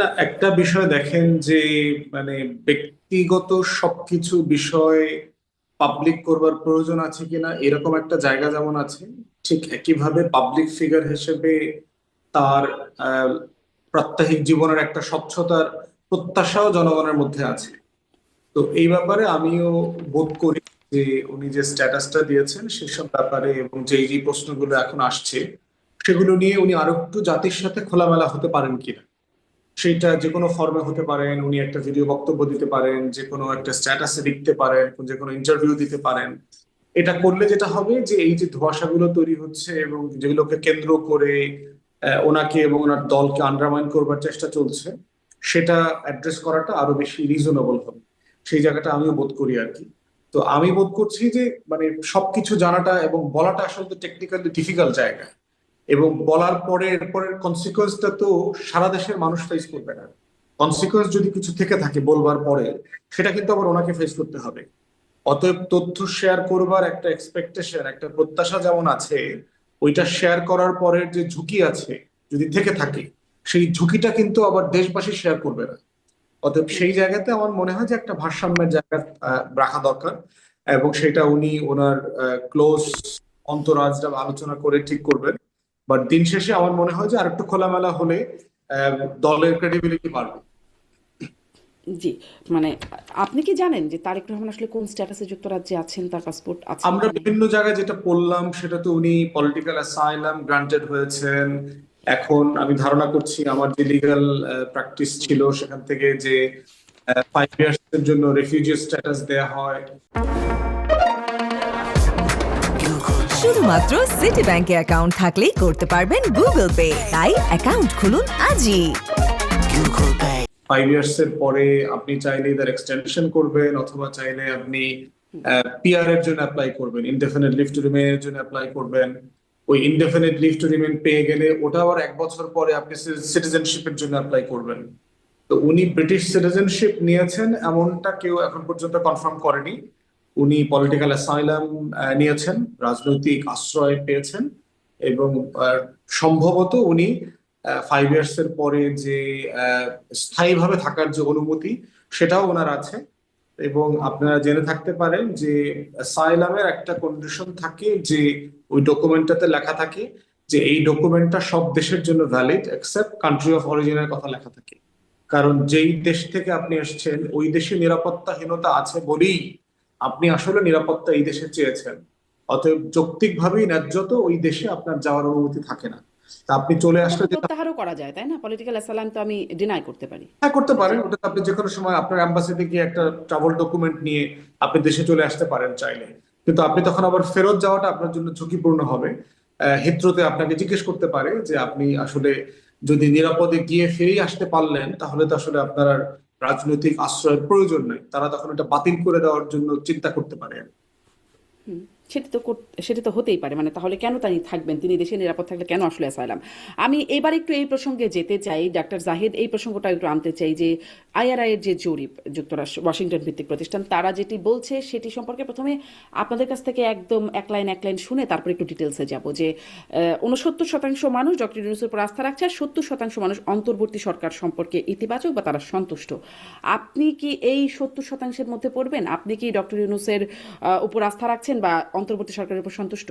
না, একটা বিষয় দেখেন যে মানে ব্যক্তিগত সবকিছু বিষয় পাবলিক করবার প্রয়োজন আছে কিনা, এরকম একটা জায়গা যেমন আছে, ঠিক একইভাবে পাবলিক ফিগার হিসেবে তার প্রাত্যহিক জীবনের একটা স্বচ্ছতার প্রত্যাশাও জনগণের মধ্যে আছে। তো এই ব্যাপারে আমিও বোধ করি যে, উনি যে স্ট্যাটাসটা দিয়েছেন সেসব ব্যাপারে এবং যেই যে প্রশ্নগুলো এখন আসছে, সেগুলো নিয়ে উনি আরও একটু জাতির সাথে খোলামেলা হতে পারেন কিনা। সেটা যে কোনো ফর্মে হতে পারেন, উনি একটা ভিডিও বক্তব্য দিতে পারেন, যে কোনো একটা স্ট্যাটাসে লিখতে পারেন, যে কোনো ইন্টারভিউ দিতে পারেন। এটা করলে যেটা হবে যে এই যে ধোঁয়াশাগুলো তৈরি হচ্ছে এবং যেগুলোকে কেন্দ্র করে ওনাকে এবং ওনার দলকে আন্ডারমাইন করবার চেষ্টা চলছে, সেটা অ্যাড্রেস করাটা আরও বেশি রিজনেবল হবে। সেই জায়গাটা আমিও বোধ করি আর কি। তো আমি বোধ করছি যে মানে সবকিছু জানাটা এবং বলাটা আসলে টেকনিক্যালি ডিফিকাল্ট জায়গা। এবং বলার পরে এরপরের কনসিকোয়েন্সটা তো সারা দেশের মানুষ ফেস করবে না। কনসিকোয়েন্স যদি কিছু থেকে থাকে বলবার পরে, সেটা কিন্তু আবার ওনাকে ফেস করতে হবে। অতএব তথ্য শেয়ার করবার একটা এক্সপেকটেশন একটা প্রত্যাশা যেমন আছে, ওইটা শেয়ার করার পরের যে ঝুঁকি আছে যদি থেকে থাকে, সেই ঝুঁকিটা কিন্তু আবার দেশবাসী শেয়ার করবে না। অতএব সেই জায়গাতে আমার মনে হয় যে একটা ভারসাম্যের জায়গা রাখা দরকার এবং সেটা উনি ওনার ক্লোজ অন্তরাজরা আলোচনা করে ঠিক করবেন। বাট দিন শেষে আমার মনে হয় যে আরেকটু খোলামেলা হলে দলের ক্রেডিবিলিটি বাড়বে। জি মানে আপনি কি জানেন যে তারেক রহমান আসলে কোন স্ট্যাটাসে যুক্তরাজ্যে আছেন তার পাসপোর্ট আছে আমরা বিভিন্ন জায়গায় যেটা পড়লাম সেটা তো উনি পলিটিক্যাল অ্যাসাইলাম গ্রান্টেড হয়েছেন। এখন আমি ধারণা করছি আমার যে লিগ্যাল প্র্যাকটিস ছিল সেখান থেকে যে ফাইভ ইয়ার্স এর জন্য রেফিউজি স্ট্যাটাস দেয়া হয়। শুধুমাত্র সিটি ব্যাংকে অ্যাকাউন্ট থাকলেই করতে পারবেন গুগল পে তাই অ্যাকাউন্ট খুলুন আজই। ফাইভ ইয়ার্স এর পরে আপনি চাইলে এদের এক্সটেনশন করবেন অথবা চাইলে আপনি পিআর এর জন্য অ্যাপ্লাই করবেন ইনডেফিনিট লিভ টু রিমেন এর জন্য অ্যাপ্লাই করবেন। ওই ইনডেফিনিট লিভ টু রিমেন পেয়ে গেলে ওটা আবার এক বছর পরে আপনি সিটিজেনশিপের জন্য অ্যাপ্লাই করবেন। তো উনি ব্রিটিশ সিটিজেনশিপ নিয়েছেন এমনটা কেউ এখন পর্যন্ত কনফার্ম করেনি। উনি পলিটিক্যাল অ্যাসাইলাম নিয়েছেন, রাজনৈতিক আশ্রয় পেয়েছেন এবং সম্ভবত উনি ফাইভ ইয়ার্স এর পরে যে স্থায়ীভাবে থাকার যে অনুমতি সেটাও ওনার আছে এবং আপনারা জেনে থাকতে পারেন যে সাইলামের একটা কন্ডিশন থাকে যে ওই ডকুমেন্টটাতে লেখা থাকে যে এই ডকুমেন্টটা সব দেশের জন্য ভ্যালিড এক্সেপ্ট কান্ট্রি অফ অরিজিনের কথা লেখা থাকে। কারণ যেই দেশ থেকে আপনি এসেছেন, ওই দেশে নিরাপত্তাহীনতা আছে বলেই আপনি আসলে নিরাপত্তা এই দেশে চেয়েছেন। অতএব যৌক্তিকভাবেই ন্যায্য তো ওই দেশে আপনার যাওয়ার অনুমতি থাকে না। তা আপনি চলে আসলে প্রত্যাহারও করা যায় তাই না? পলিটিক্যাল অ্যাসাইলাম তো আমি ডিনাই করতে পারি। হ্যাঁ করতে পারেন। ওটা আপনি যে কোনো সময় আপনার অ্যাম্বাসিতে গিয়ে একটা ট্রাভেল ডকুমেন্ট নিয়ে আপনি দেশে চলে আসতে পারেন চাইলে। কিন্তু আপনি তখন আবার ফেরত যাওয়াটা আপনার জন্য ঝুঁকিপূর্ণ হবে। আহ, হিথ্রোতে আপনাকে জিজ্ঞেস করতে পারে যে আপনি আসলে যদি নিরাপদে গিয়ে ফিরেই আসতে পারলেন তাহলে তো আসলে আপনার আর রাজনৈতিক আশ্রয়ের প্রয়োজন নাই তারা তখন এটা বাতিল করে দেওয়ার জন্য চিন্তা করতে পারে। সেটি তো সেটি তো হতেই পারে। মানে তাহলে কেন তিনি থাকবেন? তিনি দেশে নিরাপদ থাকলে কেন আসলে অ্যাসাইলাম আমি এবার একটু এই প্রসঙ্গে যেতে চাই ডাক্তার জাহিদ, এই প্রসঙ্গটা একটু আনতে চাই যে আইআরআই এর যে জরিপ, যুক্তরাষ্ট্র, ওয়াশিংটন ভিত্তিক প্রতিষ্ঠান, তারা যেটি বলছে সেটি সম্পর্কে প্রথমে আপনাদের কাছ থেকে একদম এক লাইন এক লাইন শুনে তারপর একটু ডিটেলসে যাব যে উনসত্তর শতাংশ মানুষ ডক্টর ইউনুসের উপর আস্থা রাখছে আর সত্তর শতাংশ মানুষ অন্তর্বর্তী সরকার সম্পর্কে ইতিবাচক বা তারা সন্তুষ্ট। আপনি কি এই সত্তর শতাংশের মধ্যে পড়বেন? আপনি কি ডক্টর ইউনুসের উপর আস্থা রাখছেন বা অন্তর্বর্তী সরকারের উপর সন্তুষ্ট?